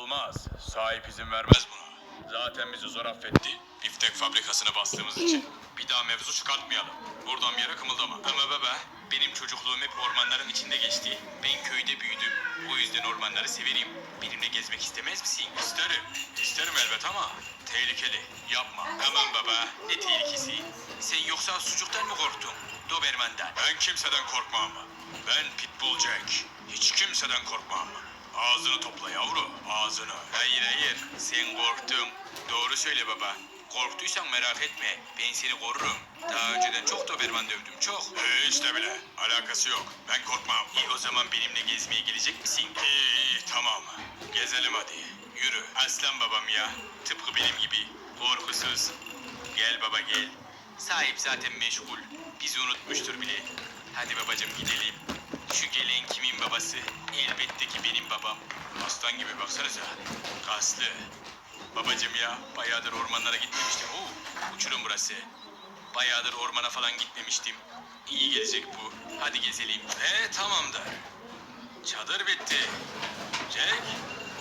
Olmaz. Sahip izin vermez buna. Zaten bizi zor affetti. Biftek fabrikasını bastığımız için. Bir daha mevzu çıkartmayalım. Buradan bir yere kımıldama. Ama baba, benim çocukluğum hep ormanların içinde geçti. Ben köyde büyüdüm. O yüzden ormanları severim. Benimle gezmek istemez misin? İsterim. İsterim elbet ama tehlikeli. Yapma. Tamam baba. Ne tehlikesi? Sen yoksa sucuktan mı korktun? Doberman'dan. Ben kimseden korkmam. Ben Pitbull Jack. Hiç kimseden korkmam. Ağzını topla yavru, ağzını. Hayır hayır, sen korktun. Doğru söyle baba. Korktuysan merak etme, ben seni korurum. Daha önceden çok Doberman dövdüm, çok. Hiç de bile, alakası yok. Ben korkmam. İyi o zaman benimle gezmeye gelecek misin? İyi iyi, tamam. Gezelim hadi. Yürü, aslan babam ya. Tıpkı benim gibi, korkusuz. Gel baba gel. Sahip zaten meşgul. Bizi unutmuştur bile. Hadi babacım gidelim. Şu gelen kimin babası? Elbette ki benim babam. Aslan gibi baksanıza. Kaslı. Babacım ya bayağıdır ormanlara gitmemiştim. Oo, uçurum burası. Bayağıdır ormana falan gitmemiştim. İyi gelecek bu. Hadi gezelim. Ve tamamdır. Çadır bitti. Jack.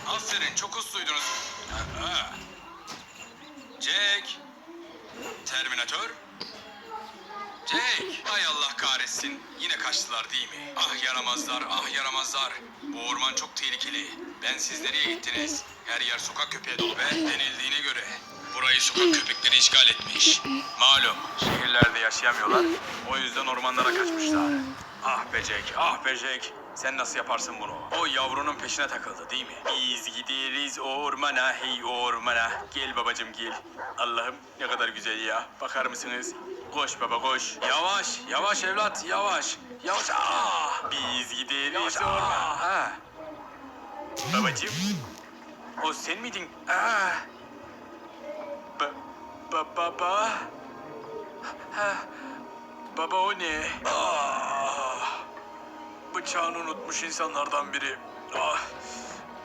Aferin çok usluydunuz. Aa. Jack. Terminator. Jack! Hay Allah kahretsin. Yine kaçtılar değil mi? Ah yaramazlar, ah yaramazlar. Bu orman çok tehlikeli. Ben siz nereye gittiniz? Her yer sokak köpeği dolu be. Denildiğine göre. Burayı sokak köpekleri işgal etmiş. Malum, şehirlerde yaşayamıyorlar. O yüzden ormanlara kaçmışlar. Ah be Jack, ah be Jack. Sen nasıl yaparsın bunu? O yavrunun peşine takıldı değil mi? Biz gideriz ormana, hey ormana. Gel babacım gel. Allah'ım ne kadar güzel ya. Bakar mısınız? Koş baba koş. Yavaş, yavaş evlat, yavaş. Yavaş. Ah! Biz gideriz ormana. Ah. Babacım. O sen miydin? Ah. Ba, ba, baba. Ha. Baba o ne? Ah. Bıçağını unutmuş insanlardan biri. Ah.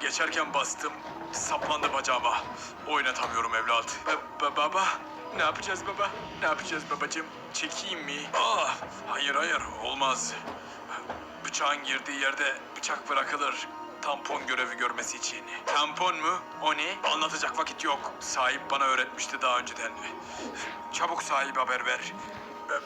Geçerken bastım. Saplandı bacağıma. Oynatamıyorum evlat. Ba- baba. Ne yapacağız baba? Ne yapacağız babacığım? Çekeyim mi? Ah. Hayır hayır olmaz. Bıçağın girdiği yerde bıçak bırakılır. Tampon görevi görmesi için. Tampon mu? O ne? Anlatacak vakit yok. Sahip bana öğretmişti daha önceden. Çabuk sahibi haber ver.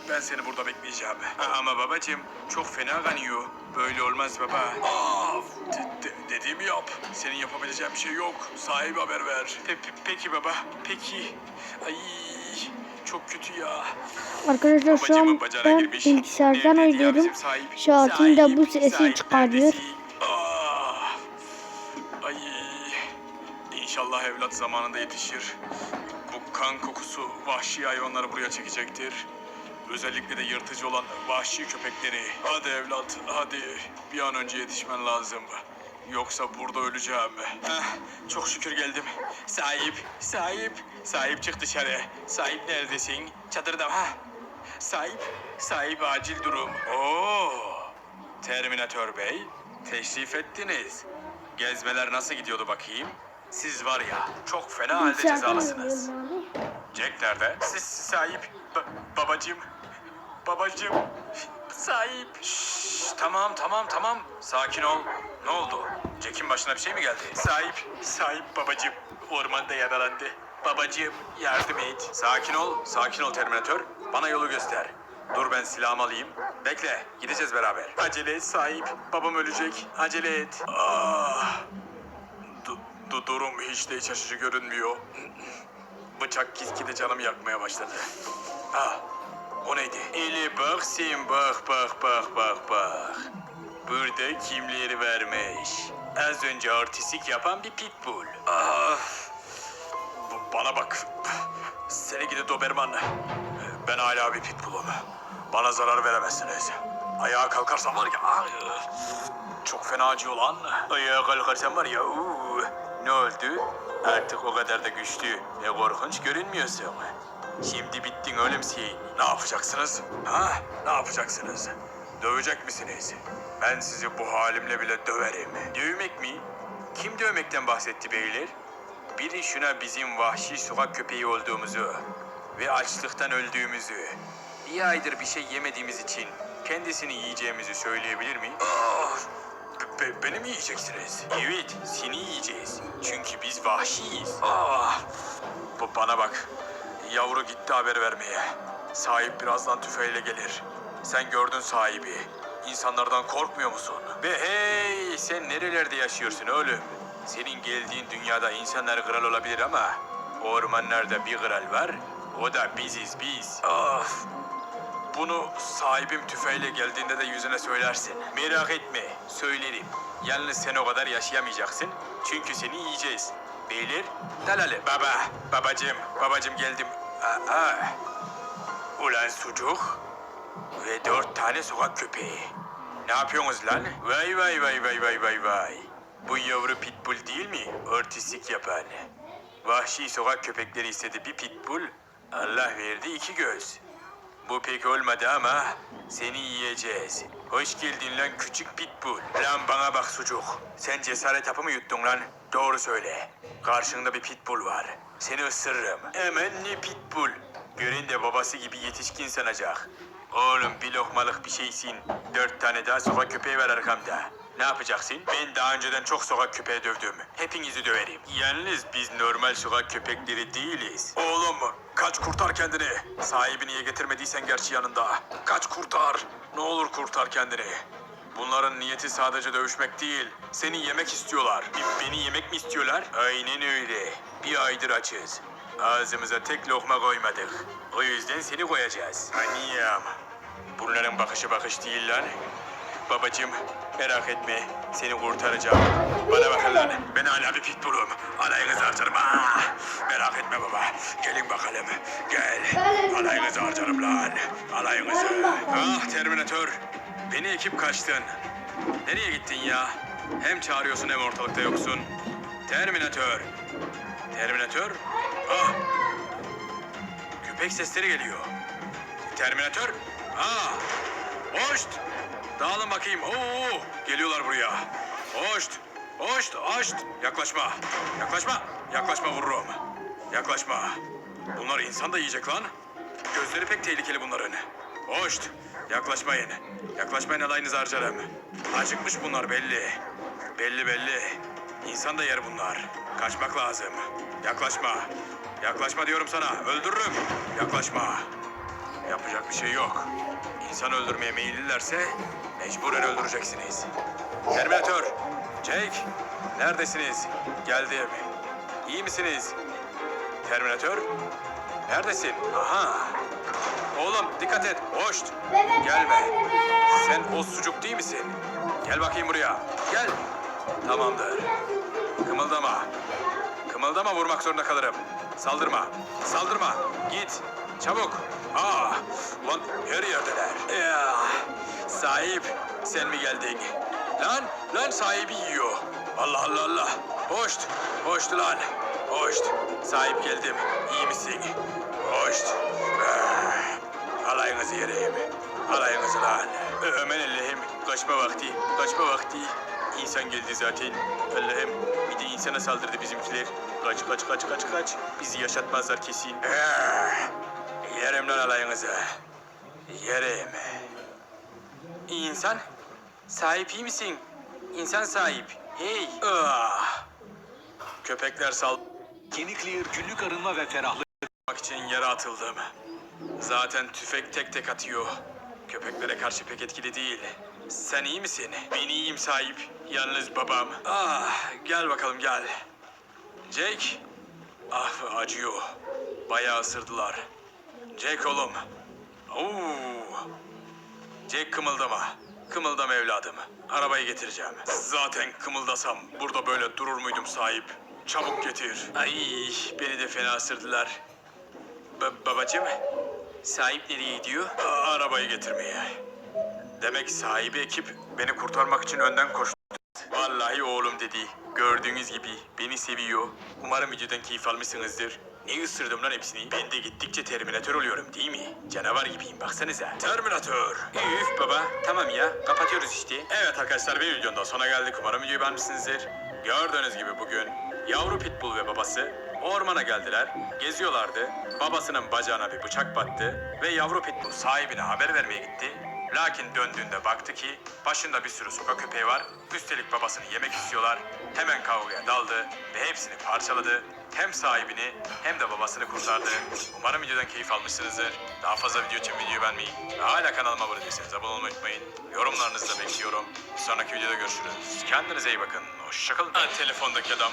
Ben, seni burada bekleyeceğim. Ama babacığım çok fena kanıyor. Böyle olmaz baba. Aa, de- de- dediğimi yap. Senin yapabileceğin bir şey yok. Sahibi haber ver. Pe- pe- peki baba. Peki. Ay çok kötü ya. Arkadaşlar şu an ben bilgisayardan oynuyorum. Şahin de bu sesi çıkarıyor. İnşallah evlat zamanında yetişir. Bu kan kokusu vahşi hayvanları buraya çekecektir. Özellikle de yırtıcı olan vahşi köpekleri. Hadi evlat, hadi. Bir an önce yetişmen lazım. Yoksa burada öleceğim. Heh, çok şükür geldim. Sahip, sahip. Sahip çık dışarı. Sahip neredesin? Çadırda. Ha. Sahip, sahip acil durum. Oo. Terminatör Bey, teşrif ettiniz. Gezmeler nasıl gidiyordu bakayım? Siz var ya, çok fena halde cezalısınız. Jack nerede? Siz sahip, ba- babacığım, babacığım, sahip. Şşş, tamam tamam tamam, sakin ol. Ne oldu? Jack'in başına bir şey mi geldi? Sahip, sahip babacığım, ormanda yaralandı. Babacığım, yardım et. Sakin ol, sakin ol Terminator. Bana yolu göster. Dur ben silahımı alayım. Bekle, gideceğiz beraber. Acele et sahip, babam ölecek. Acele et. Ah. Du- du- durum hiç de iç görünmüyor. Bıçak gitgide canımı yakmaya başladı. Ah, o neydi? Eli bak sen bak bak bak bak bak. Burada kimleri vermiş. Az önce artistik yapan bir pitbull. Ah, bu- bana bak. Seni gidi Doberman. Ben hala bir pitbullum. Bana zarar veremezsiniz. Ayağa kalkarsam var ya... Çok fena acıyor lan. Ayağa kalkarsam var ya... uu. Ne oldu? Artık o kadar da güçlü ve korkunç görünmüyorsun. Şimdi bittin ölümsün. Ne yapacaksınız? Ha? Ne yapacaksınız? Dövecek misiniz? Ben sizi bu halimle bile döverim. Dövmek mi? Kim dövmekten bahsetti beyler? Biri şuna bizim vahşi sokak köpeği olduğumuzu ve açlıktan öldüğümüzü, bir aydır bir şey yemediğimiz için kendisini yiyeceğimizi söyleyebilir mi? Ah, be- be- beni mi yiyeceksiniz? Evet, seni yiyeceğiz. Çünkü biz vahşiyiz. Ah, bu bana bak. Yavru gitti haber vermeye. Sahip birazdan tüfeğiyle gelir. Sen gördün sahibi. İnsanlardan korkmuyor musun? Be hey sen nerelerde yaşıyorsun oğlum? Senin geldiğin dünyada insanlar kral olabilir ama ormanlarda bir kral var. O da biziz biz. Of. Bunu sahibim tüfeğiyle geldiğinde de yüzüne söylersin. Merak etme, söylerim. Yalnız sen o kadar yaşayamayacaksın. Çünkü seni yiyeceğiz. Beyler, dalale. Baba, babacım, babacım geldim. Aa, ulan sucuk ve dört tane sokak köpeği. Ne yapıyorsunuz lan? Vay vay vay vay vay vay vay. Bu yavru pitbull değil mi? Artistik yapan. Vahşi sokak köpekleri istedi bir pitbull. Allah verdi iki göz. Bu pek olmadı ama seni yiyeceğiz. Hoş geldin lan küçük pitbull. Lan bana bak sucuk. Sen cesaret hapı mı yuttun lan? Doğru söyle. Karşında bir pitbull var. Seni ısırırım. Hemen ne pitbull? Gören de babası gibi yetişkin sanacak. Oğlum bir lokmalık bir şeysin. Dört tane daha sokak köpeği var arkamda. Ne yapacaksın? Ben daha önceden çok sokak köpeği dövdüm. Hepinizi döverim. Yalnız biz normal sokak köpekleri değiliz. Oğlum kaç kurtar kendini. Sahibi niye getirmediysen gerçi yanında. Kaç kurtar. Ne olur kurtar kendini. Bunların niyeti sadece dövüşmek değil. Seni yemek istiyorlar. Beni yemek mi istiyorlar? Aynen öyle. Bir aydır açız. Ağzımıza tek lokma koymadık. O yüzden seni koyacağız. Aniyam. Bunların bakışı bakış değil lan. Babacım merak etme seni kurtaracağım. Bana bakın lan ben hala bir pitbullum. Alayınızı harcarım. Ah, merak etme baba. Gelin bakalım. Gel. Alayınızı harcarım lan. Alayınızı. Ah Terminator. Beni ekip kaçtın. Nereye gittin ya? Hem çağırıyorsun hem ortalıkta yoksun. Terminator. Terminator. Ah. Köpek sesleri geliyor. Terminator. Aa. Hoşt. Dağılın bakayım. Oo, geliyorlar buraya. Hoşt. Hoşt. Hoşt. Yaklaşma. Yaklaşma. Yaklaşma vururum. Yaklaşma. Bunlar insan da yiyecek lan. Gözleri pek tehlikeli bunların. Hoşt. Yaklaşmayın. Yaklaşmayın alayınızı harcarım. Acıkmış bunlar belli. Belli belli. İnsan da yer bunlar. Kaçmak lazım. Yaklaşma. Yaklaşma diyorum sana. Öldürürüm. Yaklaşma. Yapacak bir şey yok. İnsan öldürmeye meyillilerse mecburen öldüreceksiniz. Terminator, Jake, neredesiniz? Geldim. İyi misiniz? Terminator, neredesin? Aha. Oğlum dikkat et. Hoşt. Gelme. Sen o sucuk değil misin? Gel bakayım buraya. Gel. Tamamdır. Kımıldama. Kımıldama vurmak zorunda kalırım. Saldırma. Saldırma. Git. Çabuk. Aa, lan her yerdeler. Ya, sahip sen mi geldin? Lan, lan sahibi yiyor. Allah Allah Allah. Hoşt, hoştu lan. Hoşt. Sahip geldim. İyi misin? Hoşt. Ah, Alayınızı yereyim. Alayınızı lan. Ömen Allah'ım. Kaçma vakti. Kaçma vakti. İnsan geldi zaten. Allah'ım bir de insana saldırdı bizimkiler. Kaç kaç kaç kaç kaç. Bizi yaşatmazlar kesin. Ah, Yerim lan alayınızı. Yerim. İnsan? Sahip iyi misin? İnsan sahip. Hey. Ah. Köpekler sal... Yeni Clear günlük arınma ve ferahlık için yere atıldım. Zaten tüfek tek tek atıyor. Köpeklere karşı pek etkili değil. Sen iyi misin? Ben iyiyim sahip. Yalnız babam. Ah, gel bakalım gel. Jake. Ah acıyor. Bayağı ısırdılar. Jake oğlum. Oo. Jake kımıldama. Kımıldama evladım. Arabayı getireceğim. Zaten kımıldasam burada böyle durur muydum sahip? Çabuk getir. Ay beni de fena ısırdılar. Ba- babacım, sahip nereye gidiyor? Aa, arabayı getirmeye. Demek sahibi ekip beni kurtarmak için önden koştu. Vallahi oğlum dedi. Gördüğünüz gibi beni seviyor. Umarım videodan keyif almışsınızdır. Ne ısırdım lan hepsini? Ben de gittikçe Terminator oluyorum değil mi? Canavar gibiyim baksanıza. Terminator. Üf baba. Tamam ya. Kapatıyoruz işte. Evet arkadaşlar bir videonun sona geldik. Umarım videoyu beğenmişsinizdir. Gördüğünüz gibi bugün yavru pitbull ve babası ormana geldiler. Geziyorlardı. Babasının bacağına bir bıçak battı ve yavru pitbull sahibine haber vermeye gitti. Lakin döndüğünde baktı ki başında bir sürü sokak köpeği var. Üstelik babasını yemek istiyorlar. Hemen kavgaya daldı ve hepsini parçaladı. Hem sahibini hem de babasını kurtardı. Umarım videodan keyif almışsınızdır. Daha fazla video için videoyu beğenmeyi ve hala kanalıma abone değilseniz abone olmayı unutmayın. Yorumlarınızı da bekliyorum. Bir sonraki videoda görüşürüz. Kendinize iyi bakın. Hoşçakalın. Telefondaki adam